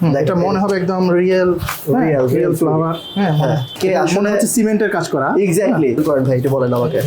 এটা মনে হবে একদম রিয়েল real রিয়েল ফ্লাওয়ার হ্যাঁ হ্যাঁ। কে আসলে- হচ্ছে সিমেন্টের কাজ করা। এক্স্যাক্টলি করেন ভাই একটু বলেন আমাকে।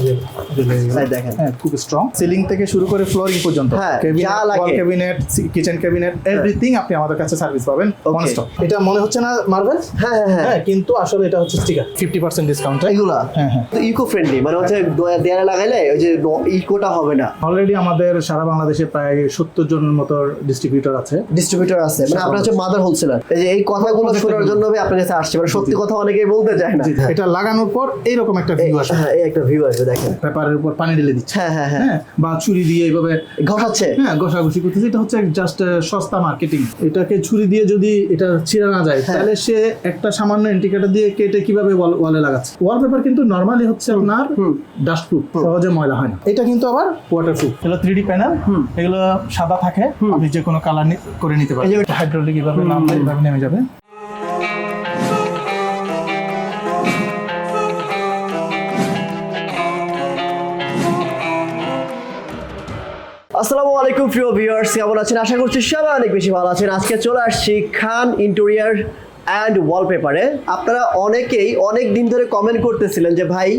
হ্যাঁ দেখেন। হ্যাঁ খুব স্ট্রং সিলিং থেকে শুরু করে ফ্লোরিং পর্যন্ত। হ্যাঁ, যা লাগে। ক্যাবিনেট কিচেন ক্যাবিনেট এভরিথিং আপনি আমাদের কাছে সার্ভিস পাবেন. অন স্টক এটা মনে হচ্ছে না মার্বেল হ্যাঁ হ্যাঁ হ্যাঁ। হ্যাঁ কিন্তু আসলে এটা হচ্ছে স্টিকার ফিফটি পার্সেন্ট ডিসকাউন্ট এগুলা? হ্যাঁ হ্যাঁ। ইকো ফ্রেন্ডলি মানে হচ্ছে দোয়া- দেয়ালে লাগাইলে ওই যে ইকোটা হবে না। অলরেডি আমাদের সারা বাংলাদেশে প্রায় সত্তর জন মতো ডিস্ট্রিবিউটর আছে। ডিস্ট্রিবিউটর আছে। মানে আপনার হচ্ছে মাদার হোলসেলার এই যে এই কথাগুলো শোনার জন্য আপনার কাছে আসছে। মানে সত্যি কথা অনেকেই বলতে চায় না। এটা লাগানোর পর এইররকম একটা ভিউ আসে হ্যাঁ এই একটা ভিউ আসবে দেখেন। পেপারের উপর পানি ঢেলে দিচ্ছে। হ্যাঁ হ্যাঁ হ্যাঁ। হ্যাঁ বা ছুরি দিয়ে এইভাবে ঘষাচ্ছে। হ্যাঁ ঘষাঘষি করতেছে। এটা হচ্ছে জাস্ট সস্তা মার্কেটিং এটাকে ছুরি দিয়ে যদি এটা ছিঁড়া না যায় হ্যাঁ। তাহলে সে একটা সামান্য ইন্ডিকেটর দিয়ে কেটে কীভাবে ওয়ালে লাগাচ্ছে। ওয়ালপেপার কিন্তু নর্মালি হচ্ছে আপনার হুম। ডাস্ট প্রুফ সহজে ময়লা হয় না। এটা কিন্তু আবার ওয়াটার প্রুফ এগুলো থ্রি ডি প্যানেল এগুলো সাদা থাকে। আপনি যে কোনো কালার করে নিতে পারেন এই হাইড্রোলিক এভাবে নামলে এভাবে নেমে যাবে। আসসালামু আলাইকুম, প্রিয় ভিউয়ার্স কেমন আছেন? আশা করছি সবাই অনেক বেশি ভালো আছেন। আজকে চলে আসছি খান ইন্টেরিয়ার অ্যান্ড ওয়ালপেপারে আপনারা অনেকেই অনেক দিন ধরে কমেন্ট করতেছিলেন যে, ভাই,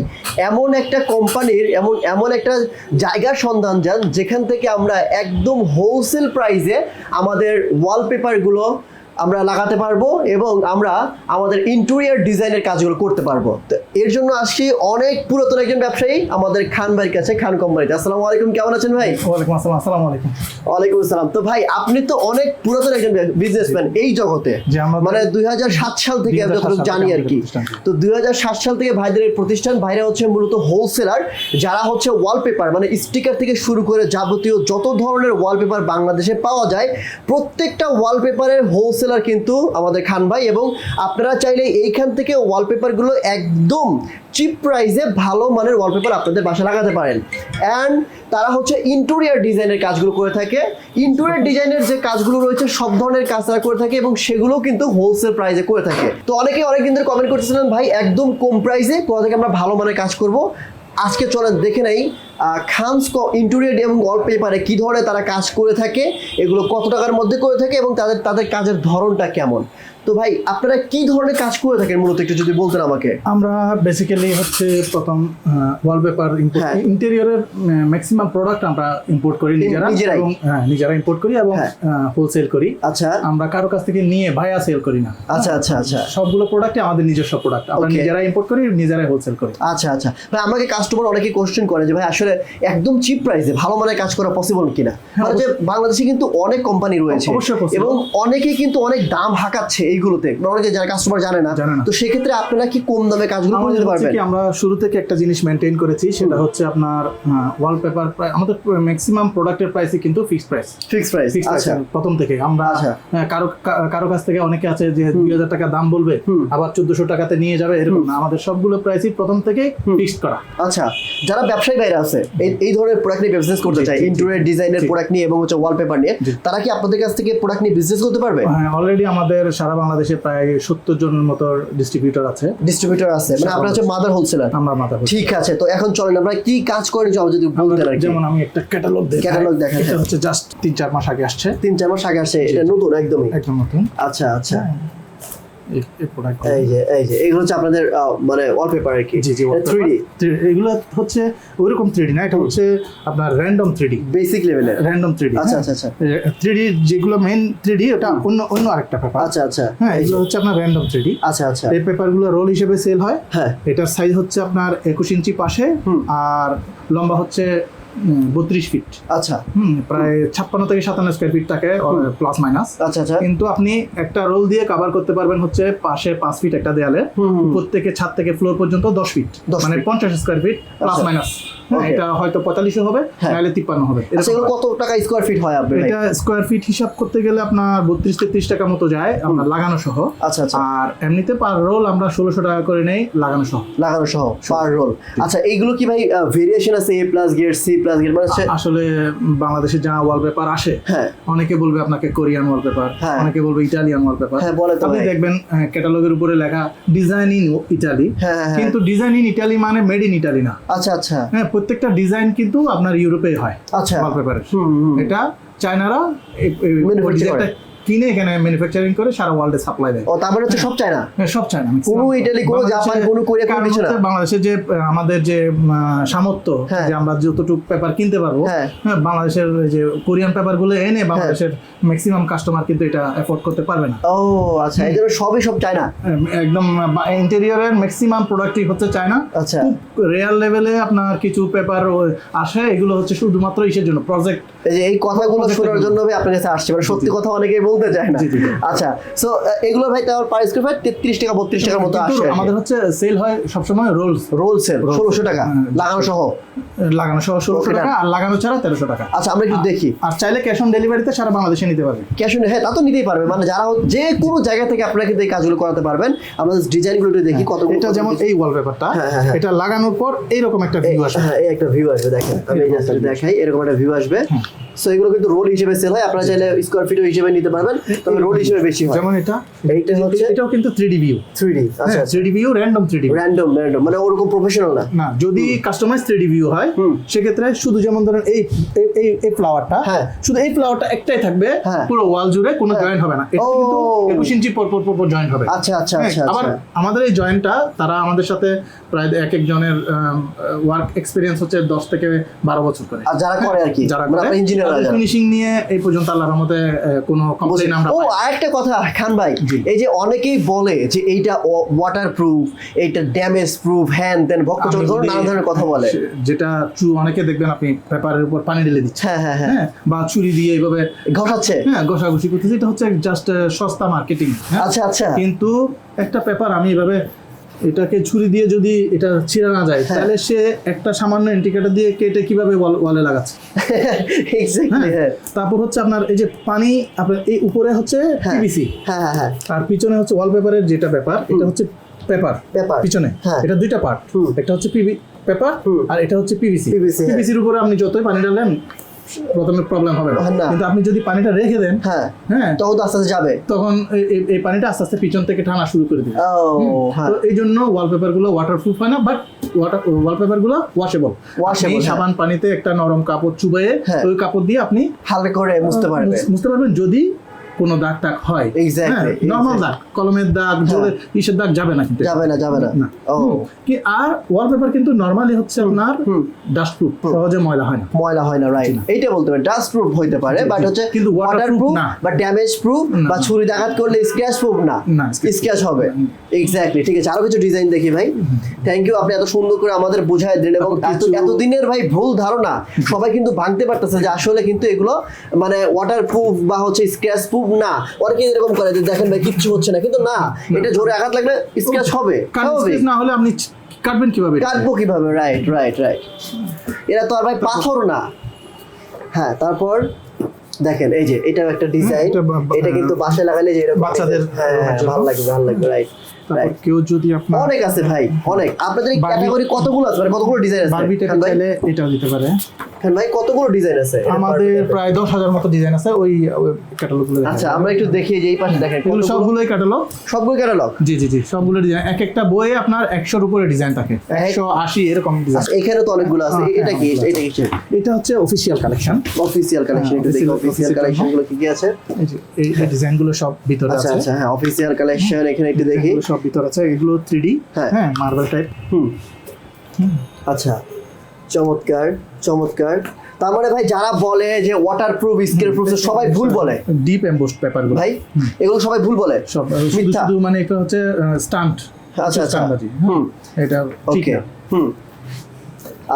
এমন একটা কোম্পানির এমন এমন একটা জায়গার সন্ধান যান, যেখান থেকে আমরা একদম হোলসেল প্রাইসে আমাদের ওয়ালপেপারগুলো আমরা লাগাতে পারব এবং আমরা আমাদের ইন্টেরিয়ার ডিজাইনের কাজগুলো করতে পারব। তো এর জন্য আসছি অনেক পুরাতন একজন ব্যবসায়ী আমাদের খান ভাইয়ের কাছে খান কোম্পানিতে। আসসালামু আলাইকুম কেমন আছেন ভাই? ওয়ালাইকুম আসসালাম আসসালামু আলাইকুম। ওয়ালাইকুম আসসালাম। তো ভাই আপনি তো অনেক পুরাতন একজন বিজনেসম্যান এই জগতে। মানে দুই সাল থেকে আমি 2007 যতটুকু জানি আর কি। তো দুই হাজার সাত সাল থেকে ভাইদের এই প্রতিষ্ঠান ভাইরা হচ্ছে মূলত হোলসেলার যারা হচ্ছে ওয়ালপেপার মানে স্টিকার থেকে শুরু করে যাবতীয় যত ধরনের ওয়ালপেপার বাংলাদেশে পাওয়া যায় প্রত্যেকটা ওয়ালপেপারের হোলসেলার কিন্তু আমাদের খান ভাই এবং আপনারা চাইলে এইখান থেকে ওয়ালপেপারগুলো একদম চিপ প্রাইসে ভালো মানের ওয়ালপেপার আপনাদের বাসা লাগাতে পারেন। অ্যান্ড তারা হচ্ছে ইন্টেরিয়ার ডিজাইনের কাজগুলো করে থাকে। ইন্টেরিয়ার ডিজাইনের যে কাজগুলো রয়েছে, সব ধরনের কাজ তারা করে থাকে এবং সেগুলো কিন্তু হোলসেল প্রাইসে করে থাকে। তো অনেকে অনেকদিন ধরে কমেন্ট করতেছিলেন, ভাই, একদম কম প্রাইসে কোথা থেকে আমরা ভালো মানের কাজ করব? আজকে চলেন দেখে নেই খানস ইন্টুরিয়ার এবং ওয়ালপেপারে কী ধরনের তারা কাজ করে থাকে, এগুলো কত টাকার মধ্যে করে থাকে এবং তাদের তাদের কাজের ধরনটা কেমন? তো ভাই আপনারা কি ধরনের কাজ করে থাকেন মূলত একটু যদি বলতেন আমাকে? আমরা বেসিক্যালি হচ্ছে প্রথম ওয়ালপেপার হ্যাঁ। ইন্টেরিয়রের ম্যাক্সিমাম প্রোডাক্ট আমরা ইম্পোর্ট করি নিজেরা নিজেরাই? এবং হ্যাঁ নিজেরা ইম্পোর্ট করি এবং হ্যাঁ। হোলসেল করি। আচ্ছা। আমরা কারও কাছ থেকে নিয়ে ভাইয়া সেল করি না। আচ্ছা আচ্ছা আচ্ছা। সবগুলো প্রোডাক্টই আমাদের নিজস্ব প্রোডাক্ট আমরা. নিজেরাই ইম্পোর্ট করি নিজেরাই হোলসেল করি। আচ্ছা আচ্ছা। ভাই আমাকে কাস্টমার অনেকে কোশ্চেন করে যে ভাই আসলে একদম চিপ প্রাইসে ভালো মানের কাজ করা পসিবল কিনা? মানে যে বাংলাদেশে কিন্তু অনেক কোম্পানি রয়েছে হ্যাঁ, এবং অনেকেই কিন্তু অনেক দাম হাঁকাচ্ছে এইগুলোতে। অনেকে যারা কাস্টমার জানে না তো সেক্ষেত্রে আপনারা কি কম দামে কাজগুলো করে আমাদের দিতে পারবেন? আমরা শুরু থেকে একটা জিনিস মেনটেন করেছি সেটা হচ্ছে আপনার ওয়ালপেপার আমাদের ম্যাক্সিমাম প্রোডাক্টের প্রাইসই কিন্তু ফিক্সড প্রাইস ফিক্স প্রাইস আচ্ছা। প্রথম থেকে। আমরা আচ্ছা। হ্যাঁ, কারও কারও কাছ থেকে অনেকে আছে যে দুই হাজার টাকা দাম বলবে আবার চোদ্দশো টাকাতে নিয়ে যাবে এরকম না। আমাদের সবগুলো প্রাইসই প্রথম থেকে ফিক্সড করা। আচ্ছা যারা ব্যবসায়ী বাইরে আছে এই ধরনের প্রোডাক্ট নিয়ে বিজনেস করতে চায়। ইন্টেরিয়র ডিজাইনের প্রোডাক্ট নিয়ে এবং হচ্ছে ওয়ালপেপার নিয়ে তারা কি আপনাদের কাছ থেকে প্রোডাক্ট নিয়ে বিজনেস করতে পারবে? হ্যাঁ অলরেডি আমাদের সারা বাংলাদেশে প্রায় সত্তর জনের মতো ডিস্ট্রিবিউটর আছে। ডিস্ট্রিবিউটর আছে মানে আপনার হচ্ছে মাদার হোলসেলার আমরা মাদার। ঠিক আছে তো এখন চলেন আমরা কি কাজ করেন যদি বলতে যেমন আমি একটা ক্যাটালগ দেখাই ক্যাটালগ দেখাই। এটা হ্যাঁ। হচ্ছে জাস্ট তিন চার মাস আগে আসছে। তিন চার মাস আগে আসছে এটা নতুন একদমই? একদম নতুন। আচ্ছা আচ্ছা। এই- এই যে এই যে এগুলো হচ্ছে আপনাদের মানে ওয়ালপেপার আর কি জি জি থ্রি এগুলো হচ্ছে ওইরকম থ্রি না এটা হচ্ছে আপনার র্যান্ডম থ্রি ডি বেসিক লেভেলের র্যান্ডম থ্রি আচ্ছা আচ্ছা আচ্ছা। থ্রি ডি যেগুলো মেইন থ্রি ডি ওটা অন্য অন্য আরেকটা পেপার আচ্ছা আচ্ছা। হ্যাঁ এগুলো হচ্ছে আপনার র্যান্ডম আচ্ছা আচ্ছা। এই পেপারগুলো রোল হিসেবে সেল হয়। হ্যাঁ। এটার সাইজ হচ্ছে আপনার একুশ ইঞ্চি পাশে আর লম্বা হচ্ছে বত্রিশ ফিট আচ্ছা। হুম প্রায় ছাপ্পান্ন থেকে সাতান্ন স্কোয়ার ফিট থাকে প্লাস মাইনাস আচ্ছা আচ্ছা। কিন্তু আপনি একটা রোল দিয়ে কভার করতে পারবেন হচ্ছে পাশে পাঁচ ফিট একটা দেয়ালে। উপর থেকে ছাদ থেকে ফ্লোর পর্যন্ত দশ ফিট 10 মানে পঞ্চাশ স্কোয়ার ফিট প্লাস। মাইনাস. এটা হয়তো পঁয়তাল্লিশও হবে হ্যাঁ। নাহলে তিপ্পান্ন হবে। আচ্ছা হয়। কত টাকা স্কোয়ার ফিট হয় আপনার? এটা স্কোয়ার ফিট হিসাব করতে গেলে আপনার বত্রিশ তেত্রিশ টাকা মতো যায় আপনার লাগানো সহ। আচ্ছা আচ্ছা। আর এমনিতে পার রোল আমরা ষোলোশো টাকা করে নেই লাগানো সহ। লাগানো সহ পার রোল আচ্ছা এইগুলো কি ভাই ভেরিয়েশন আছে A plus get C plus get মানে আসলে বাংলাদেশে যা ওয়ালপেপার আসে হ্যাঁ। অনেকে বলবে আপনাকে কোরিয়ান ওয়ালপেপার হ্যাঁ। অনেকে বলবে ইটালিয়ান ওয়ালপেপার হ্যাঁ, বলে আপনি দেখবেন ক্যাটালগের উপরে লেখা ডিজাইন ইন ইটালি হ্যাঁ, হ্যাঁ, হ্যাঁ। কিন্তু ডিজাইন ইন ইটালি মানে মেড ইন ইটালি না। আচ্ছা আচ্ছা। হ্যাঁ প্রত্যেকটা ডিজাইন কিন্তু আপনার ইউরোপে হয় আচ্ছা। এটা চায়নারা কিনে এখানে ম্যানুফ্যাকচারিং করে সারা ওয়ার্ল্ডে সাপ্লাই দেয়। ও তার মানে হচ্ছে সব চায় না হ্যাঁ, সব চায় না কোনো ইটালি, কোনো জাপান, কোনো কোরিয়া, কোনো কিছু না। হচ্ছে বাংলাদেশের যে আমাদের যে সামর্থ্য হ্যাঁ। যে আমরা যতটুকু পেপার কিনতে পারব হ্যাঁ। হ্যাঁ বাংলাদেশের যে কোরিয়ান পেপারগুলো এনে বাংলাদেশের ম্যাক্সিমাম কাস্টমার কিন্তু এটা এফোর্ড করতে পারবে না। ও আচ্ছা এই জন্য সবই সব চায় না উম, একদম ইন্টেরিয়রের ম্যাক্সিমাম প্রোডাক্টই হচ্ছে চায়না। আচ্ছা। খুব রেয়ার লেভেলে আপনার কিছু পেপার আসে এগুলো হচ্ছে শুধুমাত্র ইসের জন্য প্রজেক্ট এই কথাগুলো শোনার জন্য। আপনার কাছে আসছে। মানে সত্যি কথা অনেকেই বলতে চায় না। আচ্ছা সো এগুলো ভাই তার পার স্কোয়ার ফিট তেত্রিশ টাকা বত্রিশ টাকার মতো আসে। আমাদের হচ্ছে সেল হয় সবসময় রোলস রোল সেল Roll ষোলোশো sale, টাকা হ্যাঁ। লাগানো সহ। লাগানো সহ ষোলোশো Okay, টাকা আর লাগানো ছাড়া তেরোশো টাকা। আচ্ছা আমরা একটু দেখি। আর চাইলে ক্যাশ অন ডেলিভারিতে সারা বাংলাদেশে নিতে পারবে। ক্যাশ অন হ্যাঁ তা তো নিতেই পারবে। মানে যারা যে কোনো জায়গা থেকে আপনারা কিন্তু এই কাজগুলো করাতে পারবেন। আমরা ডিজাইনগুলো একটু দেখি কত এটা যেমন এই ওয়ালপেপারটা হ্যাঁ, হ্যাঁ, হ্যাঁ। এটা লাগানোর পর এইরকম একটা ভিউ আসে হ্যাঁ এই একটা ভিউ আসবে দেখেন। আমি এই জাস্ট দেখাই এরকম একটা ভিউ আসবে। সো এগুলো কিন্তু রোল হিসেবে সেল হয়। আপনারা চাইলে স্কোয়ার ফিট হিসেবে নিতে পারবেন তবে রোল হিসেবে বেশি হয়। যেমন এটা এইটা হচ্ছে এটাও কিন্তু three D view three D আচ্ছা three D view random three D random random মানে ওরকম প্রফেশনাল না। না যদি কাস্টমাইজ থ্রি ডি ভিউ হয়। সেক্ষেত্রে শুধু যেমন ধরেন এই এই- এই ফ্লাওয়ারটা হ্যাঁ। শুধু এই ফ্লাওয়ারটা একটাই থাকবে হ্যাঁ। পুরো ওয়াল জুড়ে কোনো জয়েন্ট হবে না। এটা কিন্তু একুশ ইঞ্চি পর পর পর জয়েন্ট হবে। আচ্ছা আচ্ছা হ্যাঁ, আচ্ছা আবার আচ্ছা। আমাদের এই জয়েন্টটা তারা আমাদের সাথে প্রায় এক একজনের ওয়ার্ক এক্সপিরিয়েন্স হচ্ছে দশ থেকে বারো বছর করে। আর যারা করে আর কি? যারা মানে ইঞ্জিনিয়ার ফিনিশিং নিয়ে এই পর্যন্ত আল্লাহর রহমতে কোনো কমপ্লেন আমরা ও আরেকটা কথা খান ভাই এই যে অনেকেই বলে যে এইটা ওয়াটার প্রুফ এইটা ড্যামেজ প্রুফ হ্যান দেন আমি নানা ধরনের কথা বলে। যেটা ট্রু অনেকে দেখবেন আপনি পেপারের উপর পানি ঢেলে দিচ্ছে হ্যাঁ হ্যাঁ হ্যাঁ। হ্যাঁ বা ছুরি দিয়ে এইভাবে ঘটাচ্ছে হ্যাঁ ঘষাঘষি করতেছে। এটা হচ্ছে জাস্ট সস্তা মার্কেটিং আচ্ছা আচ্ছা। কিন্তু একটা পেপার আমি এভাবে এটাকে ছুরি দিয়ে যদি এটা ছিঁড়া না যায় হ্যাঁ। তাহলে সে একটা সামান্য ইন্ডিকেটর দিয়ে কেটে কীভাবে ওয়ালে লাগাচ্ছে? হ্যাঁ? হ্যাঁ। তারপর হচ্ছে আপনার এই যে পানি আপনার এই উপরে হচ্ছে। পিভিসি আর পিছনে হচ্ছে ওয়ালপেপারের যেটা ব্যাপার এটা হচ্ছে পেপার পেপার পিছনে। এটা দুইটা পার্ট। একটা হচ্ছে পিভি পেপার আর এটা হচ্ছে পিভিসি। পিভিসির উপরে আপনি যতই পানি ঢালেন প্রথমে প্রবলেম হবে না। কিন্তু আপনি যদি পানিটা রেখে দেন হ্যাঁ হ্যাঁ তখন তো আস্তে আস্তে যাবে। তখন এই- পানিটা আস্তে আস্তে পিছন থেকে টানা শুরু করে দিবে। তো এই জন্য ওয়ালপেপারগুলো ওয়াটারপ্রুফ হয় না বাট ওয়াটার ওয়ালপেপারগুলো ওয়াশেবল ওয়াশেবল। সাবান পানিতে একটা নরম কাপড় চুবাইয়ে হ্যাঁ। ওই কাপড় দিয়ে আপনি হালকা করে মুছতে পারবেন। মুছ- মুছতে পারবেন। যদি কোনো দাগ টাগ হয়। নর্মাল দাগ কলমের দাগ জোরে ইসের দাগ যাবে না কিন্তু যাবে না যাবে না। ও। কি আর ওয়ালপেপার কিন্তু নরমালি হচ্ছে আপনার। ডাস্ট প্রুফ সহজে ময়লা হয় না। ময়লা হয় না রাইট এইটা বলতে পারে ডাস্ট প্রুফ হইতে পারে বাট হচ্ছে কিন্তু ওয়াটার প্রুফ না। বা ড্যামেজ প্রুফ বা ছুরি দাগাত করলে স্ক্র্যাচ প্রুফ না। স্ক্র্যাচ হবে। এক্স্যাক্টলি ঠিক আছে। আরও কিছু ডিজাইন দেখি ভাই। থ্যাংক ইউ আপনি এত সুন্দর করে আমাদের বুঝাই দিলেন এবং এতদিনের ভাই ভুল ধারণা সবাই কিন্তু ভাঙতে পারতেছে যে আসলে কিন্তু এগুলো মানে ওয়াটার প্রুফ বা হচ্ছে স্ক্র্যাচ প্রুফ না অনেকে এরকম করে যে দেখেন ভাই কিচ্ছু হচ্ছে না কিন্তু না এটা জোরে আঘাত লাগলে স্ক্র্যাচ হবে না হলে আপনি কাটবেন কীভাবে? কাটবো কীভাবে? রাইট রাইট রাইট এরা তো আর ভাই পাথর না। হ্যাঁ তারপর দেখেন এই যে এটাও একটা ডিজাইন এটা কিন্তু বাসায় লাগালে যে এরকম বাচ্চাদের হ্যাঁ হ্যাঁ। ভালো লাগবে ভালো লাগবে রাইট তারপর কেউ যদি আপনার অনেক আছে ভাই অনেক। আপনাদের ক্যাটাগরি কতগুলো আছে? মানে কতগুলো ডিজাইন আছে? বারবিটাকে খান চাইলে এটাও দিতে পারে। খান ভাই কতগুলো ডিজাইন আছে? আমাদের প্রায় দশ হাজার মতো ডিজাইন আছে ওই ক্যাটালগগুলো আচ্ছা আমরা একটু দেখি যে এই পাশে দেখেন এগুলো সবগুলোই ক্যাটালগ সবগুলো ক্যাটালগ জি জি জি সবগুলো ডিজাইন এক একটা বইয়ে আপনার একশোর উপরে ডিজাইন থাকে। একশো আশি এরকম ডিজাইন আচ্ছা এখানে তো অনেকগুলো আছে। হ্যাঁ, এটা কি? হ্যাঁ, এটা কি এটা হচ্ছে অফিসিয়াল কালেকশন অফিসিয়াল কালেকশন একটু দেখি অফিসিয়াল কালেকশনগুলো কি কি আছে? এই এই ডিজাইনগুলো সব ভিতরে আচ্ছা আছে। আচ্ছা হ্যাঁ অফিসিয়াল কালেকশন এখানে একটু দেখি। সব ভিতরে আছে এগুলো থ্রি ডি হ্যাঁ। হ্যাঁ মার্বেল টাইপ হুম। আচ্ছা চমৎকার চমৎকার। তার মানে ভাই যারা বলে যে ওয়াটার প্রুফ স্কেল প্রুফ সবাই ভুল বলে। ডিপ এমবোস্ট পেপারগুলো ভাই এগুলো সবাই ভুল বলে। সব শুধু মানে এটা হচ্ছে স্টান্ট আচ্ছা আচ্ছা। হুম। এটা ঠিক ওকে হুম।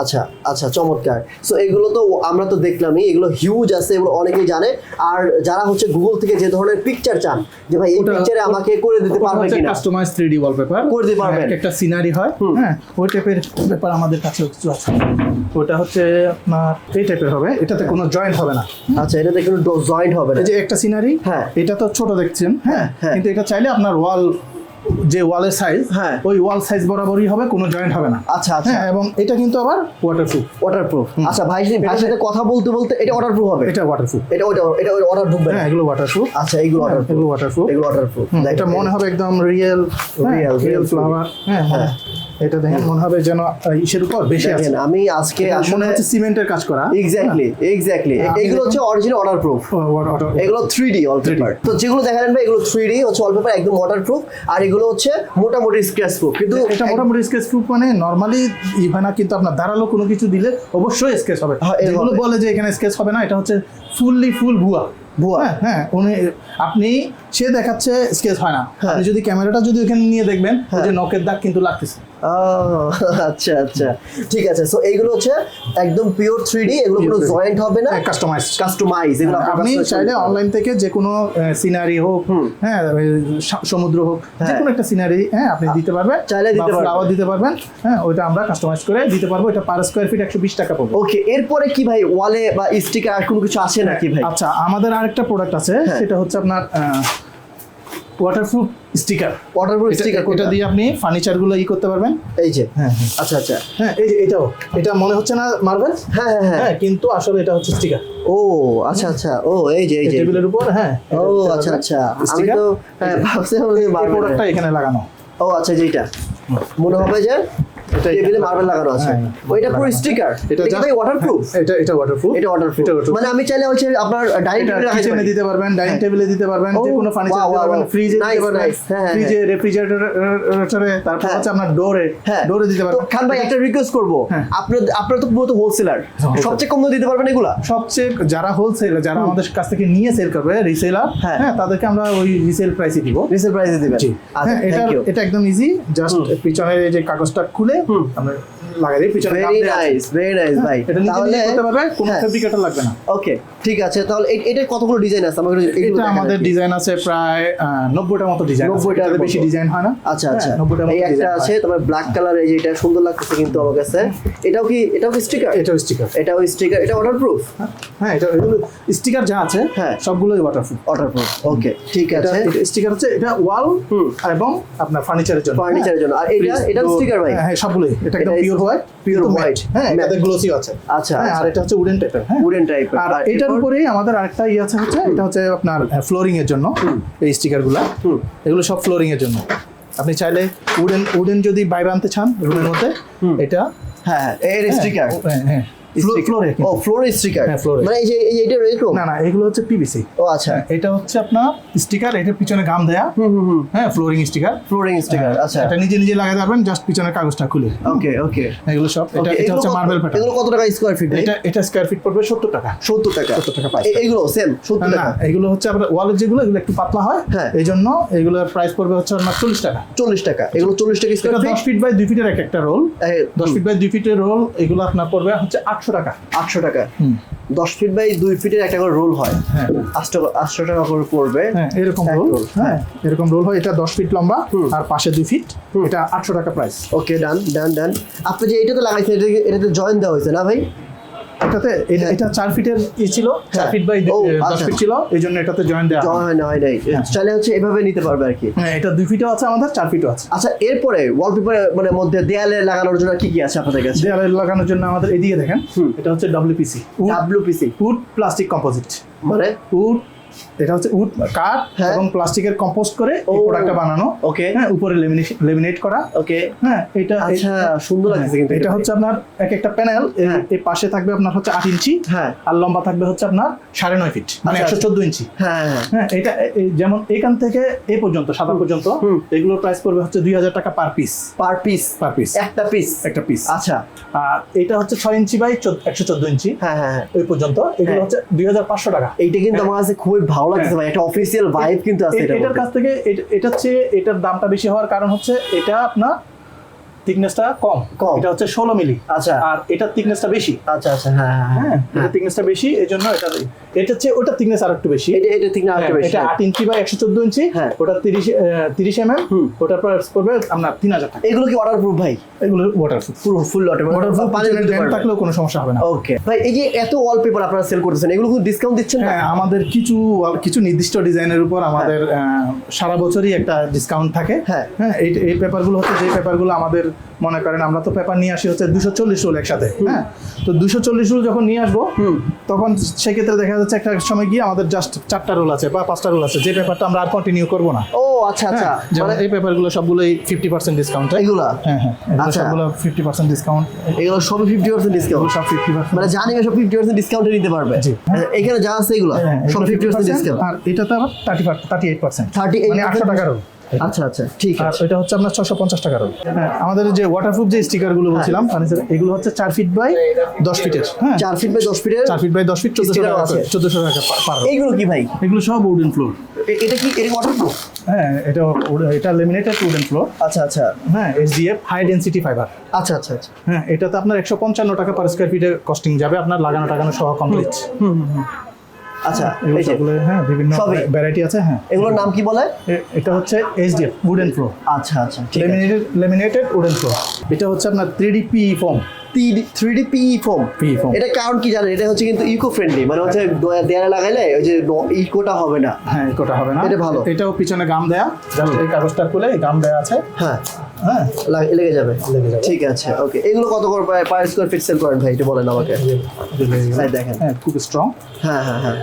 আচ্ছা আচ্ছা চমৎকার। সো এগুলো তো আমরা তো দেখলামই এগুলো হিউজ আছে এগুলো অনেকেই জানে। আর যারা হচ্ছে গুগল থেকে যে ধরনের পিকচার চান যে ভাই এই পিকচারে আমাকে করে দিতে পারবে কিনা? কাস্টমাইজ থ্রি ডি ওয়ালপেপার করে দিতে পারবেন। একটা সিনারি হয় হ্যাঁ ওই টাইপের পেপার আমাদের কাছে কিছু আছে। ওটা হচ্ছে আপনার এই টাইপের হবে এটাতে কোনো জয়েন্ট হবে না। আচ্ছা এটাতে কোনো জয়েন্ট হবে না। এই যে একটা সিনারি হ্যাঁ। এটা তো ছোট দেখছেন হ্যাঁ হ্যাঁ। কিন্তু এটা চাইলে আপনার ওয়াল যে ওয়ালের সাইজ হ্যাঁ। ওই ওয়াল সাইজ বরাবরই হবে কোনো জয়েন্ট হবে না। আচ্ছা আচ্ছা। হ্যাঁ এবং এটা কিন্তু আবার ওয়াটারপ্রুফ ওয়াটারপ্রুফ আচ্ছা ভাই ভাইয়ের সাথে কথা বলতে বলতে এটা ওয়াটারপ্রুফ হবে? এটা ওয়াটারপ্রুফ এটা ওটা এটা ওয়াটারপ্রুফ হ্যাঁ এগুলো ওয়াটারপ্রুফ আচ্ছা এগুলো ওয়াটারপ্রুফ এগুলো ওয়াটারপ্রুফ এগুলো ওয়াটারপ্রুফ এটা মনে হবে একদম রিয়েল real রিয়েল ফ্লাওয়ার হ্যাঁ। হ্যাঁ। এটা দেখেন মনে হবে যেন ইসের উপর বেশি আছে। আমি আজকে মনে আসলে হচ্ছে সিমেন্টের কাজ করা। এক্স্যাক্টলি এক্স্যাক্টলি এগুলো হচ্ছে অরিজিনাল ওয়াটারপ্রুফ ও- ও- এগুলো থ্রি ডি ওয়ালপেপার তো যেগুলো দেখালেন ভাই এগুলো থ্রি ডি হচ্ছে ওয়ালপেপার একদম ওয়াটারপ্রুফ আর এগুলো হচ্ছে মোটামুটি স্ক্র্যাচ প্রুফ কিন্তু এটা মোটামুটি স্কেচ প্রুফ মানে নর্মালি ইভানা কিন্তু আপনার ধারালো কোনো কিছু দিলে অবশ্যই স্কেচ হবে। হ্যাঁ, হবে। বলে যে এখানে স্কেচ হবে না এটা হচ্ছে ফুললি ফুল ভুয়া। ভুয়া। হ্যাঁ হ্যাঁ উনি আপনি সে দেখাচ্ছে স্কেচ হয় না। হ্যাঁ। আপনি যদি ক্যামেরাটা যদি ওখানে নিয়ে দেখবেন যে নখের দাগ কিন্তু লাগতেছে। আচ্ছা আচ্ছা। ঠিক আছে সো এইগুলো হচ্ছে একদম পিওর থ্রি ডি এগুলো কোনো জয়েন্ট হবে না? কাস্টমাইজ কাস্টমাইজ এগুলো আপনি চাইলে অনলাইন থেকে যে কোনো সিনারি হোক হ্যাঁ সমুদ্র হোক যে হ্যাঁ। কোনো একটা সিনারি হ্যাঁ আপনি দিতে পারবেন চাইলে দিতে পারবেন। ফ্লাওয়ার দিতে পারবেন হ্যাঁ ওইটা আমরা কাস্টমাইজ করে দিতে পারব এটা পার স্কোয়ার ফিট একশো বিশ টাকা পড়বে। ওকে এরপরে কি ভাই ওয়ালে বা স্টিকার আর কোনো কিছু আছে নাকি ভাই? আচ্ছা আমাদের আরেকটা প্রোডাক্ট আছে হ্যাঁ। সেটা হচ্ছে আপনার ওয়াটারপ্রুফ স্টিকার ওয়াটারপ্রুফ স্টিকার এটা দিয়ে আপনি ফার্নিচারগুলো ই করতে পারবেন। এই যে হ্যাঁ হ্যাঁ। আচ্ছা আচ্ছা। হ্যাঁ এই যে এটাও। এটা মনে হচ্ছে না মার্বেল হ্যাঁ হ্যাঁ হ্যাঁ। হ্যাঁ কিন্তু আসলে এটা হচ্ছে স্টিকার ও আচ্ছা আচ্ছা। ও এই যে এই যে। টেবিলের উপর হ্যাঁ ও আচ্ছা আচ্ছা। আমি? তো হ্যাঁ ভাবছিলাম যে প্রোডাক্টটা এখানে লাগানো। ও আচ্ছা যেটা মনে হবে যে এটা টেবিলে মার্বেল লাগানো আছে। হ্যাঁ, ওইটা পুরো স্টিকার এটা এটা ভাই ওয়াটারপ্রুফ হ্যাঁ, এটা এটা ওয়াটারপ্রুফ এটা ওয়াটারপ্রুফ মানে আমি চাইলে হচ্ছে আপনার ডাইনিং টেবিলে কিচেনে দিতে পারবেন ডাইনিং টেবিলে দিতে পারবেন যে কোনো ফার্নিচার দিতে পারবেন ফ্রিজে Nice, দিতে পারবেন nice. হ্যাঁ, হ্যাঁ, ফ্রিজে রেফ্রিজারেটরে তারপর হ্যাঁ। হচ্ছে আপনার ডোরে হ্যাঁ। ডোরে দিতে তো পারবেন খান ভাই একটা রিকোয়েস্ট করব। হ্যাঁ। আপনার আপনার তো হোলসেলার wholesaler। সবচেয়ে কম দিতে পারবেন এগুলা? সবচেয়ে যারা হোলসেল যারা আমাদের কাছ থেকে নিয়ে সেল করবে রিসেলার হ্যাঁ। হ্যাঁ তাদেরকে আমরা ওই রিসেল প্রাইসে দিব। রিসেল প্রাইসে দিবেন। আচ্ছা হ্যাঁ এটা এটা একদম ইজি জাস্ট পিছনের এই যে কাগজটা খুলে হুম। আমরা লাগাই দিই পিছনে ভেরি কাপ দেয়া আছে। নাইস ভেরি নাইস ভাই। তাহলে করতে পারবে কোনো হ্যাঁ। ফেব্রিকেটর লাগবে না। ওকে ঠিক আছে তাহলে এ- কতগুলো ডিজাইন আছে? আমাকে এটা আমাদের ডিজাইন আছে প্রায় নব্বইটার মতো ডিজাইন 90 বেশি ডিজাইন হয় না। আচ্ছা আচ্ছা। হ্যাঁ, 90 টার এই মতো একটা আছে হয়। ব্ল্যাক কালার এই যে এটা সুন্দর লাগতেছে কিন্তু আমার কাছে। এটাও কি এটাও কি স্টিকার এটাও স্টিকার এটাও স্টিকার এটা ওয়াটারপ্রুফ হ্যাঁ এটা এগুলো স্টিকার যা আছে হ্যাঁ। সবগুলোই ওয়াটারপ্রুফ ওয়াটারপ্রুফ ওকে ঠিক আছে। স্টিকার হচ্ছে এটা ওয়াল। এবং আপনার ফার্নিচারের জন্য। ফার্নিচারের জন্য। আর এটা স্টিকার ভাই? হ্যাঁ হ্যাঁ, সবগুলোই। এটা একদম এটা পিওর হোয়াইট হ্যাঁ আছে। আচ্ছা, হ্যাঁ আর আচ্ছা। এটা হচ্ছে উডেন টাইপের হ্যাঁ। উডেন টাইপের আর এটার উপরেই আমাদের আরেকটা ইয়ে আছে হচ্ছে এটা হচ্ছে আপনার ফ্লোরিং এর জন্য এই স্টিকারগুলো। এগুলো সব ফ্লোরিং এর জন্য। আপনি চাইলে উডেন উডেন যদি বাইরে আনতে চান রুমের মধ্যে এটা হ্যাঁ হ্যাঁ এর স্টিকার হ্যাঁ হ্যাঁ। ফ্লোরে ও ফ্লোর স্টিকার হ্যাঁ, floor মানে এই যে এই এটা এরকম না না এগুলো হচ্ছে পিভিসি ও আচ্ছা। এটা হচ্ছে আপনার স্টিকার এটার পিছনে গাম দেয়া। হ্যাঁ ফ্লোরিং স্টিকার ফ্লোরিং স্টিকার আচ্ছা। এটা নিজে নিজে লাগাতে পারবেন জাস্ট পিছনের কাগজটা খুলে। ওকে ওকে এগুলো সব এটা এটা হচ্ছে মার্বেল প্যাটার্ন এগুলো কত টাকা স্কোয়ার ফিট এটা এটা স্কয়ার ফিট পড়বে সত্তর টাকা। সত্তর টাকা। 70 টাকা। এ- এগুলো সেম টাকা। এগুলো হচ্ছে আপনার ওয়ালের যেগুলো এগুলো একটু পাতলা হয়। হ্যাঁ। এই জন্য এগুলোর প্রাইস পড়বে হচ্ছে আপনার চল্লিশ টাকা। চল্লিশ টাকা। এগুলো চল্লিশ টাকা এটা স্কোয়ার ফিট বাই দুই ফিটের এক একটা রোল দশ ফিট বাই দুই ফিটের রোল এগুলো আপনার পড়বে হচ্ছে আটশো টাকা। আটশো টাকা। দশ ফিট বাই দুই ফিটের একটা করে রোল হয়। হ্যাঁ। আটশো আটশো টাকা করে পড়বে। হ্যাঁ এরকম রোল হ্যাঁ। এরকম রোল হয়। এটা দশ ফিট লম্বা। আর পাশে দুই ফিট এটা আটশো টাকা প্রাইস ওকে ডান ডান ডান আপনি যে এটাতে লাগাইছেন এটা এটাতে জয়েন দেওয়া হয়েছে না ভাই? এটাতে এটা- হ্যাঁ। এটা চার ফিটের ই ছিল চার হ্যাঁ। ফিট বাই ও, দশ আচ্ছা। ফিট ছিল এই জন্য এটাতে জয়েন দেওয়া হয়। জয়েন হয় না হয় নাই চাইলে হচ্ছে এভাবে নিতে পারবে আর কি হ্যাঁ এটা দুই ফিটও আছে আমাদের চার ফিটও আছে আচ্ছা এরপরে ওয়ালপেপার মানে মধ্যে দেয়ালে লাগানোর জন্য কি কি আছে আপনাদের কাছে দেয়ালে লাগানোর জন্য আমাদের এদিকে দেখেন। এটা হচ্ছে WPC WPC wood plastic composite মানে উড এটা হচ্ছে উড কাঠ হ্যাঁ। এবং প্লাস্টিকের কম্পোস্ট করে এই প্রোডাক্টটা বানানো। ওকে। হ্যাঁ উপরে লেমিনেট করা। ওকে। হ্যাঁ এটা আচ্ছা সুন্দর লাগছে কিন্তু এটা হচ্ছে আপনার এক একটা প্যানেল হ্যাঁ। এই পাশে থাকবে আপনার হচ্ছে আট ইঞ্চি হ্যাঁ। আর লম্বা থাকবে হচ্ছে আপনার সাড়ে নয় ফিট মানে আচ্ছা, একশো চোদ্দ ইঞ্চি। হ্যাঁ হ্যাঁ। হ্যাঁ এটা যেমন এখান থেকে এই পর্যন্ত সাদা পর্যন্ত। এগুলোর প্রাইস পড়বে হচ্ছে দুই হাজার টাকা per piece per piece per piece একটা পিস একটা পিস আচ্ছা। আর এটা হচ্ছে ছয় ইঞ্চি বাই একশো চোদ্দ ইঞ্চি। হ্যাঁ হ্যাঁ হ্যাঁ। ওই পর্যন্ত এগুলো হ্যাঁ। হচ্ছে দুই হাজার পাঁচশো টাকা। এইটা কিন্তু আমার কাছে খুবই ভালো লাগছে ভাই একটা অফিসিয়াল ভাইব কিন্তু আছে এটার এটার কাছ থেকে এট- এটা হচ্ছে এটার দামটা বেশি হওয়ার কারণ হচ্ছে এটা আপনার থিকনেসটা কম। কম। এটা হচ্ছে ষোলো মিলি। আচ্ছা। আর এটার থিকনেসটা বেশি। আচ্ছা আচ্ছা হ্যাঁ হ্যাঁ হ্যাঁ। হ্যাঁ এটা থিকনেসটা বেশি এই জন্য এটা এটা হচ্ছে ওটার থিকনেস আর একটু বেশি। এটা এটা ঠিক না হ্যাঁ, বেশি এটা আট ইঞ্চি বা একশো চোদ্দ ইঞ্চি হ্যাঁ। ওটা তিরিশ তিরিশ এম এম হুম। ওটার প্রাইস পড়বে আপনার তিন হাজার টাকা। এগুলো কি ওয়াটার প্রুফ ভাই? এগুলো ওয়াটারপ্রুফ পুরো ফুল ওয়াটার ওয়াটারপ্রুফ পানি দিতে পারবে থাকলেও কোনো সমস্যা হবে না। ওকে ভাই এই যে এত ওয়ালপেপার আপনারা সেল করতেছেন এগুলো কোনো ডিসকাউন্ট দিচ্ছেন হ্যাঁ আমাদের কিছু কিছু নির্দিষ্ট ডিজাইনের উপর আমাদের সারা বছরই একটা ডিসকাউন্ট থাকে। হ্যাঁ। হ্যাঁ এই এই পেপারগুলো হচ্ছে যে পেপারগুলো আমাদের মনে করেন আমরা তো পেপার নিয়ে আসি হচ্ছে দুশো চল্লিশ রোল একসাথে হ্যাঁ? তো দুশো চল্লিশ রোল যখন নিয়ে আসব তখন সেক্ষেত্রে দেখা যাচ্ছে একটা সময় গিয়ে আমাদের জাস্ট চারটা রোল আছে বা পাঁচটা রোল আছে যে পেপারটা আমরা আর কন্টিনিউ করব না। ও আচ্ছা আচ্ছা। হ্যাঁ, যেমন মানে এই পেপারগুলো সবগুলোই ফিফটি পার্সেন্ট ডিসকাউন্ট এগুলা? হ্যাঁ হ্যাঁ আচ্ছা। সবগুলো ফিফটি পার্সেন্ট ডিসকাউন্ট এগুলো সবই ফিফটি পার্সেন্ট ডিসকাউন্ট সব ফিফটি পার্সেন্ট মানে জানি সব ফিফটি পার্সেন্ট ডিসকাউন্টে নিতে পারবে। আচ্ছা, এখানে যা আছে এগুলো সব ফিফটি পার্সেন্ট ডিসকাউন্ট আর এটাতে আবার thirty thirty eight percent thirty মানে আটশো আচ্ছা আচ্ছা ঠিক আছে। এটা হচ্ছে আপনার ছশো পঞ্চাশ টাকার হ্যাঁ। আমাদের যে ওয়াটারপ্রুফ যে স্টিকারগুলো বলছিলাম ফার্নিচার এগুলো হচ্ছে চার ফিট বাই দশ ফিটের হ্যাঁ। চার ফিট বাই দশ ফিটের চার ফিট বাই দশ ফিট চোদ্দশো টাকা আছে? চোদ্দশো টাকা পার এইগুলো কি ভাই? এগুলো সব উডেন ফ্লোর এটা কি এটা ওয়াটার প্রুফ হ্যাঁ এটা এটা লেমিনেটেড উডেন ফ্লোর আচ্ছা আচ্ছা। হ্যাঁ এসডিএফ হাই ডেন্সিটি ফাইবার আচ্ছা আচ্ছা আচ্ছা। হ্যাঁ এটাতে আপনার একশো পঞ্চান্ন টাকা পার স্কোয়ার ফিটে কস্টিং যাবে আপনার লাগানো টাগানো সহ কমপ্লিট আচ্ছা এই যে হ্যাঁ বিভিন্ন? ভ্যারাইটি আছে হ্যাঁ। এগুলোর নাম কি বলে? এটা হচ্ছে এইচডিএফ উডেন ফ্লোর আচ্ছা আচ্ছা লেমিনেটেড লেমিনেটেড উডেন ফ্লোর এটা হচ্ছে আপনার three D P foam three D P foam। এটা কারণ কি জানেন? এটা হচ্ছে কিন্তু ইকো ফ্রেন্ডলি মানে হচ্ছে দেয়ালে লাগাইলে ওই যে ইকোটা হবে না। হ্যাঁ কোটা হবে না। এটা ভালো। এটাও পিছনে গাম দেয়া। এই কাগজটা খুলে গাম দেয়া আছে। হ্যাঁ। হ্যাঁ? লাগ- লেগে যাবে। ঠিক আছে ওকে এগুলো কত করে পার স্কোয়ার ফিট সেল করেন ভাই এটা বলেন আমাকে। এই দেখেন। হ্যাঁ খুব স্ট্রং হ্যাঁ হ্যাঁ হ্যাঁ।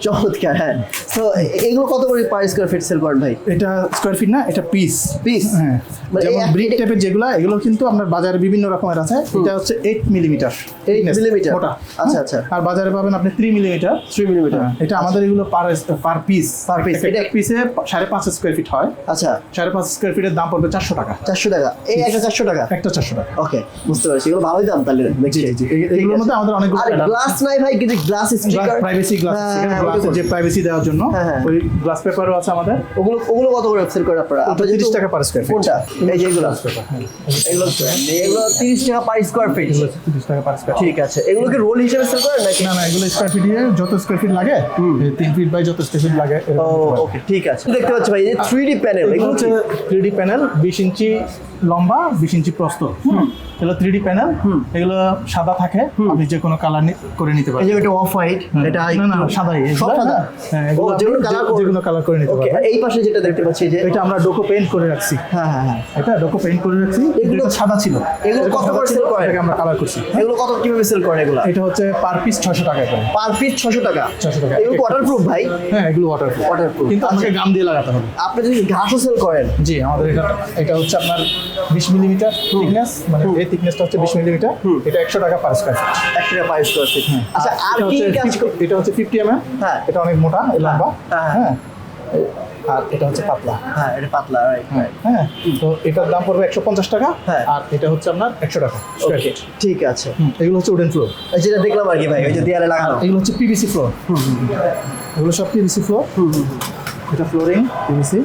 চমৎকার হ্যাঁ। তো এগুলো কত করে পার স্কোয়ার ফিট সেল করেন ভাই? এটা স্কোয়ার ফিট না এটা পিস পিস হ্যাঁ। মানে যেমন ব্রিক টাইপের যেগুলো এগুলো কিন্তু আপনার বাজারে বিভিন্ন রকমের আছে। এটা হচ্ছে এইট মিলিমিটার 8 millimeter? মোটা। আচ্ছা, হ্যাঁ। আচ্ছা। আর বাজারে পাবেন আপনি থ্রি মিলিমিটার থ্রি মিলিমিটার এটা আমাদের এগুলো per per piece Per piece, এটা এটা- পিসে সাড়ে পাঁচ স্কোয়ার ফিট হয়। আচ্ছা। সাড়ে পাঁচ স্কোয়ার ফিটের দাম পড়বে চারশো টাকা। চারশো টাকা। এই একটা চারশো টাকা? একটা চারশো টাকা। ওকে বুঝতে পারছি। এগুলো ভালোই দাম তাহলে জি, জি, এগুলোর মধ্যে আমাদের অনেকগুলো গ্লাস নাই ভাই কিছু গ্লাস স্টিকার প্রাইভেসি গ্লাস গ্লাসের যে প্রাইভেসি দেওয়ার জন্য। ওই গ্লাস পেপারও আছে আমাদের। ওগুলো ওগুলো কত করে সেল করে আপনারা? আপনারা তিরিশ টাকা পার স্কোয়ার ফিট কোনটা? এই যে এগুলো। এগুলো এগুলো তিরিশ টাকা পার স্কোয়ার ফিট তিরিশ টাকা পার স্কোয়ার ঠিক আছে। এগুলো কি রোল হিসেবে সেল করেন নাকি? না না এগুলো স্কোয়ার ফিট যত স্কোয়ার ফিট লাগে তিন ফিট বাই যত স্কোয়ার ফিট লাগে। ওকে ঠিক আছে। দেখতে পাচ্ছি ভাই এই থ্রি ডি প্যানেল এগুলো এগুলো হচ্ছে থ্রি ডি প্যানেল বিশ ইঞ্চি করছি লম্বা বিশ ইঞ্চি প্রস্থ। হুম। এগুলো থ্রি ডি প্যানেল এগুলো সাদা থাকে। আপনি যে কোনো কালার করে নিতে এই পারেন এটা অফ হোয়াইট এটা না সাদাই। সাদা? হ্যাঁ যেগুলো কালার যে- যেগুলো কালার করে নিতে পারবেন। এই পাশে যেটা দেখতে পাচ্ছি যে এটা আমরা ডোকো পেইন্ট করে রাখছি। হ্যাঁ হ্যাঁ হ্যাঁ। এটা ডোকো পেইন্ট করে রাখছি। এগুলো- সাদা ছিল। এগুলো কত করে করেন? এটাকে আমরা কালার করছি। এগুলো কত কীভাবে সেল করেন এগুলো? এটা হচ্ছে পার পিস ছশো টাকা করে। পার পিস ছশো টাকা? 600 টাকা। এগুলো ওয়াটার প্রুফ ভাই? হ্যাঁ এগুলো ওয়াটারপ্রুফ Waterproof। কিন্তু আমাকে গাম দিয়ে লাগাতে হবে। আপনি যদি ঘাসও সেল করেন? জি আমাদের এটা এটা হচ্ছে আপনার বিশ মিলিমিটার থিকনেস মানে এই থিকনেসটা হচ্ছে বিশ মিলিমিটার এটা একশো টাকা পার স্কোয়ার ফিট এক টাকা পার স্কোয়ার ফিট আচ্ছা আর কি কাজ এটা হচ্ছে ফিফটি এম হ্যাঁ। এটা অনেক মোটা এই লম্বা। হ্যাঁ, হ্যাঁ। আর এটা হচ্ছে পাতলা। হ্যাঁ এটা পাতলা রাইট হ্যাঁ হ্যাঁ তো এটার দাম পড়বে একশো পঞ্চাশ টাকা হ্যাঁ। আর এটা হচ্ছে আপনার একশো টাকা স্কোয়ার ফিট ঠিক আছে। এগুলো হচ্ছে উডেন ফ্লোর এই যেটা দেখলাম আর কি ভাই ওই যে দেয়ালে লাগানো। এগুলো হচ্ছে পিভিসি ফ্লোর এগুলো সব পিভিসি ফ্লোর এটা ফ্লোরিং পিভিসি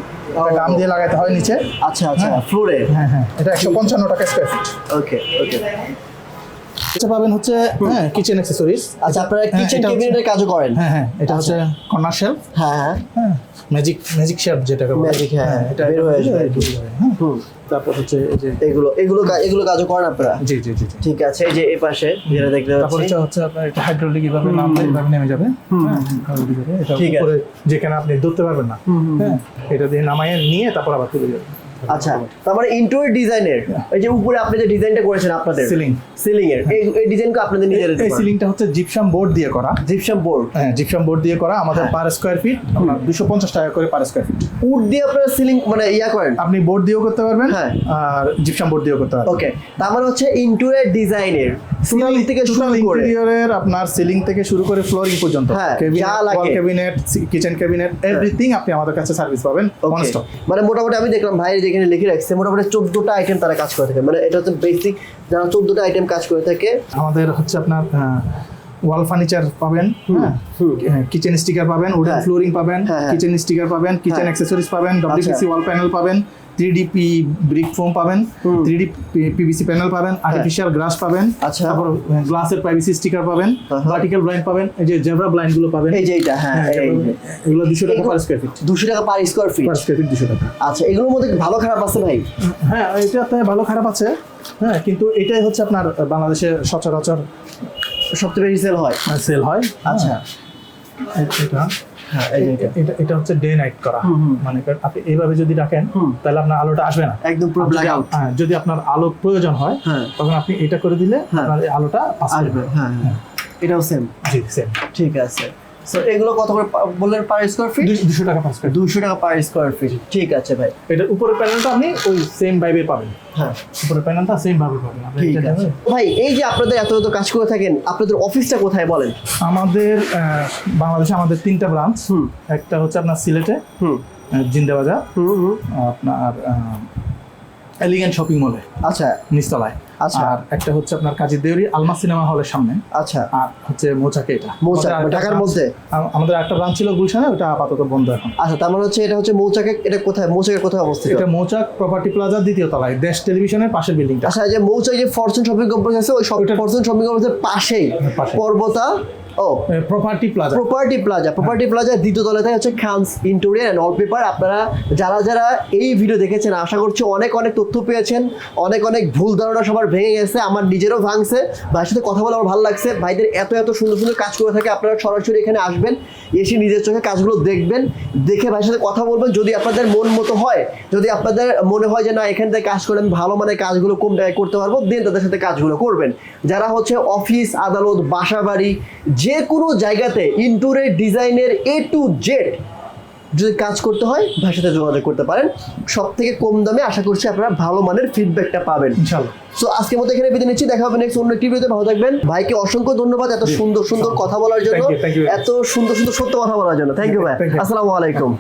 গাম দিয়ে লাগাতে হয় নিচে। আচ্ছা আচ্ছা হ্যাঁ। ফ্লোরে? হ্যাঁ হ্যাঁ। এটা একশো পঞ্চান্ন টাকা স্কোয়ার ফিট ওকে ওকে এটা পাবেন হচ্ছে হ্যাঁ কিচেন অ্যাক্সেসরিজ আচ্ছা আপনারা কিচেন ক্যাবিনেটের কাজও করেন? হ্যাঁ হ্যাঁ এটা হচ্ছে কর্নার শেলফ হ্যাঁ হ্যাঁ। ম্যাজিক ম্যাজিক শেলফ যেটাকে বলে। Magic, হ্যাঁ, এটা বের হয়ে বের হয়ে। তারপর হচ্ছে এই যে এগুলো এগুলো এগুলো কাজও করেন আপনারা? জি জি জি। ঠিক আছে এই যে এই পাশে যেটা দেখতে তারপর হচ্ছে হচ্ছে আপনার এটা হাইড্রোলিক এভাবে এভাবে নেমে যাবে। হ্যাঁ, এটা। উপরে যেখানে আপনি ধরতে পারবেন না। হ্যাঁ এটা দিয়ে নামায় নিয়ে তারপর আবার তুলে যাবে আচ্ছা তারপরে ইন্টোরিয়র ডিজাইনের এই যে উপরে আপনি যে ডিজাইনটা করেছেন আপনাদের Ceiling। সিলিং এর এই ডিজাইনটা আপনাদের নিজের এই সিলিংটা হচ্ছে জিপসাম বোর্ড দিয়ে করা জিপসাম বোর্ড হ্যাঁ জিপসাম বোর্ড দিয়ে করা আমাদের। পার স্কোয়ার ফিট আপনার দুশো পঞ্চাশ টাকা করে পার স্কোয়ার ফিট উড দিয়ে আপনারা সিলিং মানে ইয়া করেন আপনি বোর্ড দিয়েও করতে পারবেন হ্যাঁ। আর জিপসাম বোর্ড দিয়েও করতে পারবেন ওকে তার মানে হচ্ছে ইন্টোরিয়র ডিজাইনের সিলিং থেকে শুরু করে ইন্টেরিয়রের আপনার সিলিং থেকে শুরু করে ফ্লোরিং পর্যন্ত হ্যাঁ, ক্যাবিনেট যা লাগে। ক্যাবিনেট কিচেন ক্যাবিনেট এভরিথিং আপনি আমাদের কাছে সার্ভিস পাবেন Okay. মানে মোটামুটি আমি দেখলাম ভাইয়ের যেখানে লিখে রাখছে মোটামুটি চোদ্দটা আইটেম তারা কাজ করে থাকে মানে এটা হচ্ছে বেসিক যারা চোদ্দটা আইটেম কাজ করে থাকে আমাদের হচ্ছে আপনার ওয়াল ফার্নিচার পাবেন হ্যাঁ কিচেন স্টিকার পাবেন উডেন হ্যাঁ। ফ্লোরিং পাবেন হ্যাঁ, হ্যাঁ। কিচেন স্টিকার পাবেন কিচেন হ্যাঁ। অ্যাক্সেসরিজ পাবেন ডব্লিউপিসি ওয়াল প্যানেল পাবেন three D P brick foam পাবেন থ্রি ডি পিভিসি প্যানেল পাবেন আর্টিফিশিয়াল গ্লাস পাবেন আচ্ছা। তারপর গ্লাসের প্রাইভেসি স্টিকার পাবেন। ভার্টিক্যাল ব্লাইন্ড পাবেন এই যে জেব্রা ব্লাইন্ডগুলো পাবেন। এই যে এটা হ্যাঁ হ্যাঁ, এগুলো দুশো টাকা পার স্কোয়ার ফিট দুশো টাকা per square feet per square feet দুশো টাকা। আচ্ছা এগুলোর মধ্যে ভালো খারাপ আছে ভাই? হ্যাঁ এটাতে ভালো খারাপ আছে। হ্যাঁ কিন্তু এটাই হচ্ছে আপনার বাংলাদেশে সচরাচর সবচেয়ে বেশি সেল হয়। সেল হয় আচ্ছা হ্যাঁ, এটা হ্যাঁ এই যে এটা। এটা এটা হচ্ছে ডে নাইট করা। মানে আপনি এইভাবে যদি রাখেন। তাহলে আপনার আলোটা আসবে না একদম পুরো যদি- ব্ল্যাক আউট হ্যাঁ, যদি আপনার আলো প্রয়োজন হয় হ্যাঁ। তখন আপনি এটা করে দিলে হ্যাঁ। আপনার আলোটা আসবে হ্যাঁ হ্যাঁ এটাও সেম জি সেম ঠিক আছে সো এগুলো কত করে বললেন পার স্কোয়ার ফিট দুশো টাকা পাস করবে দুশো টাকা পার স্কোয়ার ফিট ঠিক আছে ভাই। এটার উপরের প্যানেলটা আপনি ওই সেম ভাইবে পাবেন। হ্যাঁ। উপরের প্যানেলটা সেম ভাবে পাবেন। ঠিক আছে। ভাই এই যে আপনাদের এত এত কাজ করে থাকেন আপনাদের অফিসটা কোথায় বলেন? আমাদের বাংলাদেশে আমাদের তিনটা ব্রাঞ্চ হুম। একটা হচ্ছে আপনার সিলেটে হুম। জিন্দাবাজার। আপনার এলিগেন্ট শপিং মলে আচ্ছা। নিচতলায়। আচ্ছা। আর একটা হচ্ছে আপনার কাজী দেউরি আলমা সিনেমা হলের সামনে। আচ্ছা। আর হচ্ছে মৌচাকে এটা। মৌচাক, আমাদের ঢাকার মধ্যে? আমাদের একটা ব্রাঞ্চ ছিল গুলশানে ওটা আপাতত বন্ধ এখন। আচ্ছা তার মানে হচ্ছে এটা হচ্ছে মৌচাকে এটা কোথায় মৌচাকের কোথায় অবস্থিত? এটা মৌচাক প্রপার্টি প্লাজার দ্বিতীয় তলায় দেশ টেলিভিশনের পাশের বিল্ডিংটা আচ্ছা যে মৌচাক যে ফরচুন শপিং কমপ্লেক্স আছে ওই ওইটার- ফরচুন শপিং কমপ্লেক্সের পাশেই। পর্বতা ও। Property plaza property plaza property plaza দ্বিতীয় তলাতে হচ্ছে খানস ইন্টোরিয়ার অ্যান্ড ওয়ালপেপার আপনারা যারা যারা এই ভিডিও দেখেছেন আশা করছি অনেক অনেক তথ্য পেয়েছেন অনেক অনেক ভুল ধারণা সবার ভেঙে গেছে আমার নিজেরও ভাঙছে ভাইয়ের সাথে কথা বলে আমার ভালো লাগছে ভাইদের এত এত সুন্দর সুন্দর কাজ করে থাকে আপনারা সরাসরি এখানে আসবেন এসে নিজের চোখে কাজগুলো দেখবেন দেখে ভাইয়ের সাথে কথা বলবেন যদি আপনাদের মন মতো হয় যদি আপনাদের মনে হয় যে না এখান থেকে কাজ করে আমি ভালো মানের কাজগুলো কম টাকায় করতে পারব দেন তাদের সাথে কাজগুলো করবেন। যারা হচ্ছে অফিস আদালত বাসা বাড়ি যে কোনো জায়গাতে ইন্টুরের ডিজাইনের এ টু জেড যদি কাজ করতে হয় ভাইয়ের সাথে যোগাযোগ করতে পারেন। সব থেকে কম দামে আশা করছি আপনারা ভালো মানের ফিডব্যাকটা পাবেন। সো আজকে মতো এখানে বিদায় নিচ্ছি। দেখা হবে নেক্সট অন্য একটি ভিডিওতে ভালো থাকবেন। ভাইকে অসংখ্য ধন্যবাদ এত সুন্দর সুন্দর কথা বলার জন্য. এত সুন্দর সুন্দর সত্য কথা বলার জন্য। থ্যাংক ইউ ভাই। আসসালামু আলাইকুম।